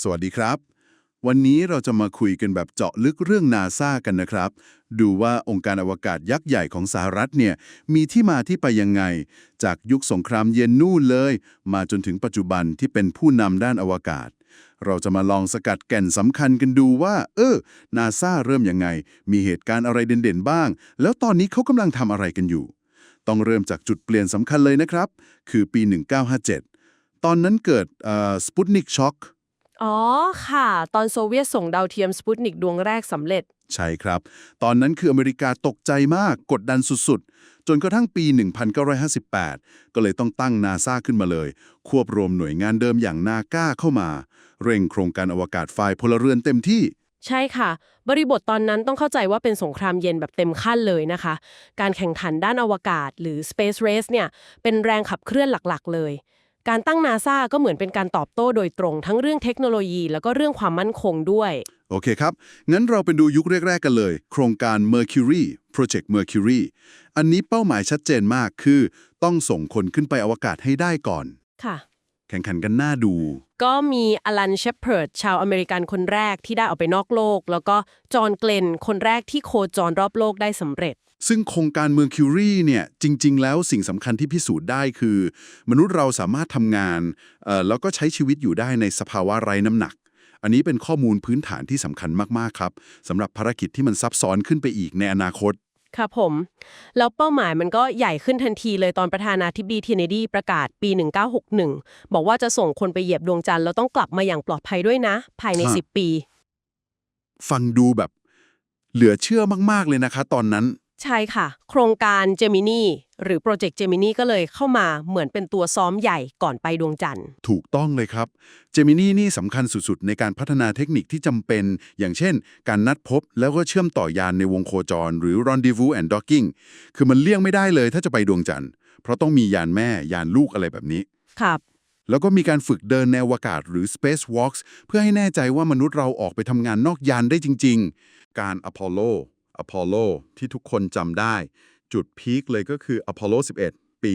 สวัสดีครับ วันนี้เราจะมาคุยกันแบบเจาะลึกเรื่องนาซากันนะครับ ดูว่าองค์การอวกาศยักษ์ใหญ่ของสหรัฐเนี่ยมีที่มาที่ไปยังไง จากยุคสงครามเย็นนู่นเลย มาจนถึงปัจจุบันที่เป็นผู้นำด้านอวกาศ เราจะมาลองสกัดแก่นสำคัญกันดูว่า เออนาซาเริ่มยังไง มีเหตุการณ์อะไรเด่นๆบ้าง แล้วตอนนี้เขากำลังทำอะไรกันอยู่ ต้องเริ่มจากจุดเปลี่ยนสำคัญเลยนะครับ คือปี 1957 ตอนนั้นเกิดสปุตนิกช็อค อ๋อค่ะ ตอนโซเวียตส่งดาวเทียมสปุตนิกดวงแรกสำเร็จ ใช่ครับ ตอนนั้นคืออเมริกาตกใจมากกดดันสุดๆ จนกระทั่งปี 1958 ก็เลยต้องตั้งนาซาขึ้นมาเลย ควบรวมหน่วยงานเดิมอย่างนาก้าเข้ามา เร่งโครงการอวกาศฝ่ายพลเรือนเต็มที่ ใช่ค่ะ บริบทตอนนั้นต้องเข้าใจว่าเป็นสงครามเย็นแบบเต็มขั้นเลยนะคะ การแข่งขันด้านอวกาศ หรือ Space Race เนี่ยเป็นแรงขับเคลื่อนหลักๆ เลย การตั้งนาซาก็เหมือนเป็นการตอบโต้โดยตรง ทั้งเรื่องเทคโนโลยี แล้วก็เรื่องความมั่นคงด้วย โอเคครับ งั้นเราไปดูยุคแรก ๆ กันเลย โครงการ Mercury Project Mercury อันนี้เป้าหมายชัดเจนมากคือ ต้องส่งคนขึ้นไปอวกาศให้ได้ก่อน ค่ะ แข่งขันกันหน้าดู ก็มีอลันเชปเพิร์ดชาวอเมริกันคนแรกที่ได้ออกไปนอกโลก แล้วก็จอห์นเกลนคนแรกที่โคจรรอบโลกได้สำเร็จ ซึ่งโครงการ Mercury เนี่ยจริง ๆ แล้วสิ่งสำคัญที่พิสูจน์ได้คือ มนุษย์เราสามารถทำงานเอ่อแล้วก็ใช้ชีวิตอยู่ได้ในสภาวะไร้น้ำหนัก อันนี้เป็นข้อมูลพื้นฐานที่สำคัญมากๆครับสำหรับภารกิจที่มันซับซ้อนขึ้นไปอีกในอนาคตค่ะผม แล้วเป้าหมายมันก็ใหญ่ขึ้นทันทีเลยตอนประธานาธิบดีเทเนดีประกาศปี 1961 บอกว่าจะส่งคนไปเหยียบดวงจันทร์แล้วต้องกลับมาอย่างปลอดภัยด้วยนะ ภายในฮะ10 ปี ฟังดูแบบ เหลือเชื่อมาก ๆ เลยนะคะ ตอนนั้น ใช่ค่ะ โครงการเจมินีหรือโปรเจกต์เจมินีก็เลยเข้ามาเหมือนเป็นตัวซ้อมใหญ่ก่อนไปดวงจันทร์ ถูกต้องเลยครับ เจมินีนี่สำคัญสุดๆ ในการพัฒนาเทคนิคที่จำเป็น อย่างเช่น การนัดพบแล้วก็เชื่อมต่อยานในวงโคจร หรือ Rendezvous and Docking คือมันเลี่ยงไม่ได้เลยถ้าจะไปดวงจันทร์ เพราะต้องมียานแม่ยานลูกอะไรแบบนี้ ครับ แล้วก็มีการฝึกเดินในอวกาศหรือ Space Walks เพื่อให้แน่ใจว่ามนุษย์เราออกไปทำงานนอกยานได้จริง ๆ การ Apollo Apollo ที่ทุกคนจำได้ จุดพีคเลยก็คือ Apollo 11 ปี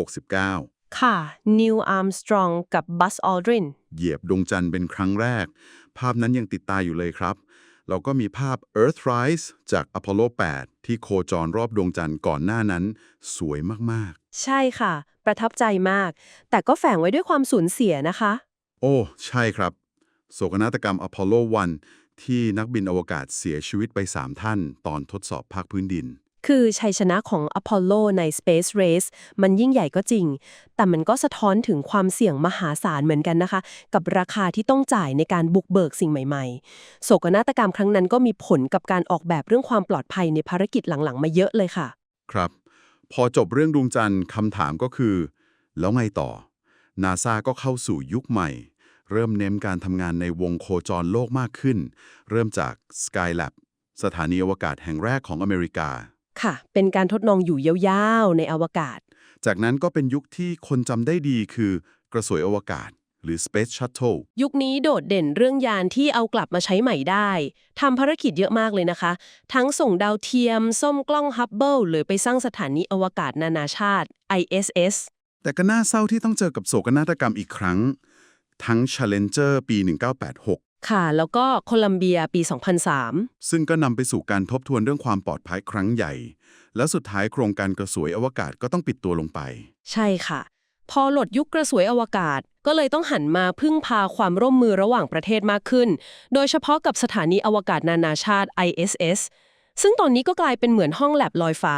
1969 ค่ะ นิวอาร์มสตรองกับบัสออลดริน เหยียบดวงจันทร์เป็นครั้งแรก ภาพนั้นยังติดตาอยู่เลยครับ เราก็มีภาพ Earthrise จาก Apollo 8ที่โคจรรอบดวงจันทร์ก่อนหน้านั้น สวยมากใช่ค่ะ ประทับใจมาก แต่ก็แฝงไว้ด้วยความสูญเสียนะคะๆโอ้ ใช่ครับโศกนาฏกรรม Apollo 1 ที่นักบินอวกาศเสียชีวิตไป 3 ท่าน ตอนทดสอบภาคพื้นดิน คือชัยชนะของอพอลโลใน Space Race มันยิ่งใหญ่ก็จริง แต่มันก็สะท้อนถึงความเสี่ยงมหาศาลเหมือนกันนะคะ กับราคาที่ต้องจ่ายในการบุกเบิกสิ่งใหม่ๆ โศกนาฏกรรมครั้งนั้นก็มีผลกับการออกแบบเรื่องความปลอดภัยในภารกิจหลังๆ มาเยอะเลยค่ะ ครับ พอจบเรื่องดวงจันทร์คำถามก็คือ แล้วไงต่อนาซาก็เข้าสู่ยุคใหม่ เริ่มเน้นการทำงานในวงโคจรโลกมากขึ้น เริ่มจาก Skylab สถานีอวกาศแห่งแรกของอเมริกา ค่ะ เป็นการทดลองอยู่ยาวๆในอวกาศ จากนั้นก็เป็นยุคที่คนจำได้ดีคือกระสวยอวกาศ หรือ Space Shuttle ยุคนี้โดดเด่นเรื่องยานที่เอากลับมาใช้ใหม่ได้ทำภารกิจเยอะมากเลยนะคะ ทั้งส่งดาวเทียม ส้มกล้องฮับเบิลหรือไปสร้างสถานีอวกาศนานาชาติ ISS แต่ก็น่าเศร้าที่ต้องเจอกับโศกนาฏกรรมอีกครั้ง ทั้ง Challenger ปี 1986 ค่ะ แล้วก็โคลัมเบียปี 2003 ซึ่งก็นำไปสู่การทบทวนเรื่องความปลอดภัยครั้งใหญ่ แล้วสุดท้ายโครงการกระสวยอวกาศก็ต้องปิดตัวลงไป ใช่ค่ะ พอหลดยุคกระสวยอวกาศก็เลยต้องหันมาพึ่งพาความร่วมมือระหว่างประเทศมากขึ้น โดยเฉพาะกับสถานีอวกาศนานาชาติ ISS ซึ่งตอนนี้ก็กลายเป็นเหมือนห้องแลบลอยฟ้า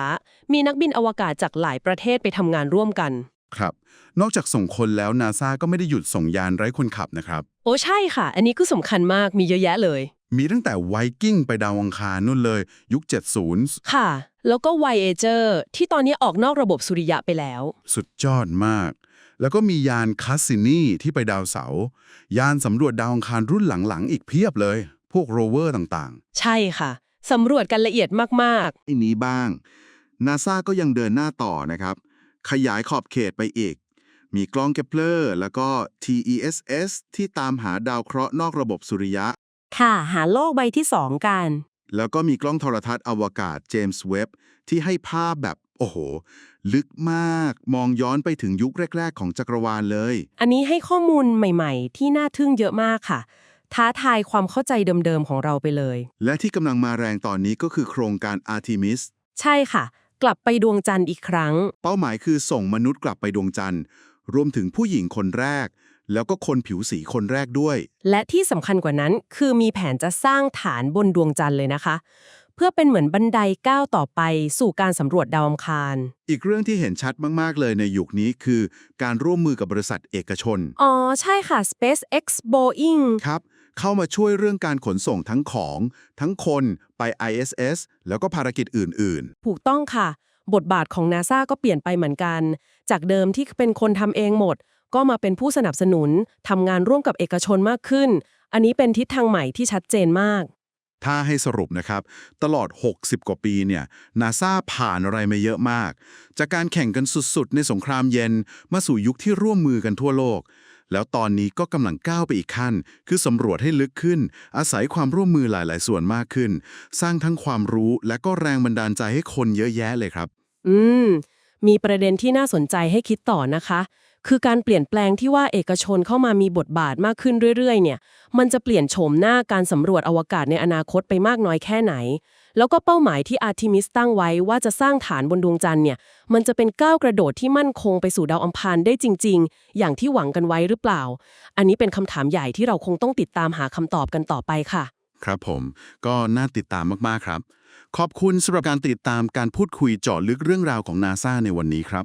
มีนักบินอวกาศจากหลายประเทศไปทำงานร่วมกัน ครับ นอกจากส่งคนแล้วนาซาก็ไม่ได้หยุดส่งยานไร้คนขับนะครับ โอ้ใช่ค่ะ อันนี้ก็สำคัญมากมีเยอะแยะเลย มีตั้งแต่ไวกิ้งไปดาวอังคารนู่นเลย ยุค 70 ค่ะ แล้วก็ Voyager ที่ตอนนี้ออกนอกระบบสุริยะไปแล้ว สุดยอดมาก แล้วก็มียานคาสซินีที่ไปดาวเสาร์ยานสำรวจดาวอังคารรุ่นหลังๆ อีกเพียบเลย พวกโรเวอร์ต่างใช่ค่ะสำรวจกันละเอียดมากอันนี้บ้าง นาซาก็ยังเดินหน้าต่อนะครับ ขยายขอบเขตไปอีก มีกล้องเกปเลอร์แล้วก็ TESS ที่ตามหาดาวเคราะห์นอกระบบสุริยะๆค่ะหาโลกใบที่2กัน แล้วก็มีกล้องโทรทัศน์อวกาศเจมส์เว็บที่ให้ภาพแบบ โอ้โห ลึกมากมองย้อนไปถึงยุคแรก ๆ ของจักรวาลเลย อันนี้ให้ข้อมูลใหม่ๆ ที่น่าทึ่งเยอะมากค่ะ ท้าทายความเข้าใจเดิมๆของเราไปเลย และที่กำลังมาแรงตอนนี้ก็คือโครงการ Artemis ใช่ค่ะ กลับไปดวงจันทร์อีกครั้ง เป้าหมายคือส่งมนุษย์กลับไปดวงจันทร์ รวมถึงผู้หญิงคนแรก แล้วก็คนผิวสีคนแรกด้วย และที่สำคัญกว่านั้นคือมีแผนจะสร้างฐานบนดวงจันทร์เลยนะคะ เพื่อเป็นเหมือนบันไดก้าวต่อไปสู่การสำรวจดาวอังคาร อีกเรื่องที่เห็นชัดมากๆ เลยในยุคนี้คือ การร่วมมือกับบริษัทเอกชน อ๋อ ใช่ค่ะ SpaceX Boeing ครับ เข้ามาช่วยเรื่องการขนส่งทั้งของ ทั้งคนไป ISS แล้วก็ภารกิจอื่นถูกต้องค่ะ บทบาทของ NASA ก็เปลี่ยนไปเหมือนกัน จากเดิมที่เป็นคนทำเองหมด ก็มาเป็นผู้สนับสนุนทำงานร่วมกับเอกชนมากขึ้น อันนี้เป็นทิศทางใหม่ที่ชัดเจนมากๆถ้าให้สรุปนะครับ ตลอด 60 กว่าปีเนี่ยนาซาผ่านอะไรมาเยอะมาก จากการแข่งกันสุดๆ ในสงครามเย็น มาสู่ยุคที่ร่วมมือกันทั่วโลก แล้วตอนนี้ก็กำลังก้าวไปอีกขั้น คือสำรวจให้ลึกขึ้น อาศัยความร่วมมือหลาย ๆ ส่วนมากขึ้น สร้างทั้งความรู้และก็แรงบันดาลใจให้คนเยอะแยะเลยครับ อืม มีประเด็นที่น่าสนใจให้คิดต่อนะคะ คือการเปลี่ยนแปลงที่ว่าเอกชนเข้ามามีบทบาทมากขึ้นเรื่อย ๆ เนี่ย มันจะเปลี่ยนโฉมหน้าการสำรวจอวกาศในอนาคตไปมากน้อยแค่ไหน แล้วก็เป้าหมายที่อาร์ทิมิสตั้งไว้ว่าจะสร้างฐานบนดวงจันทร์เนี่ย มันจะเป็นก้าวกระโดดที่มั่นคงไปสู่ดาวอังคารได้จริง ๆ อย่างที่หวังกันไว้หรือเปล่า อันนี้เป็นคำถามใหญ่ที่เราคงต้องติดตามหาคำตอบกันต่อไปค่ะ ครับผม ก็น่าติดตามมากๆครับ ขอบคุณสำหรับการติดตามการพูดคุยเจาะลึกเรื่องราวของนาซาในวันนี้ครับ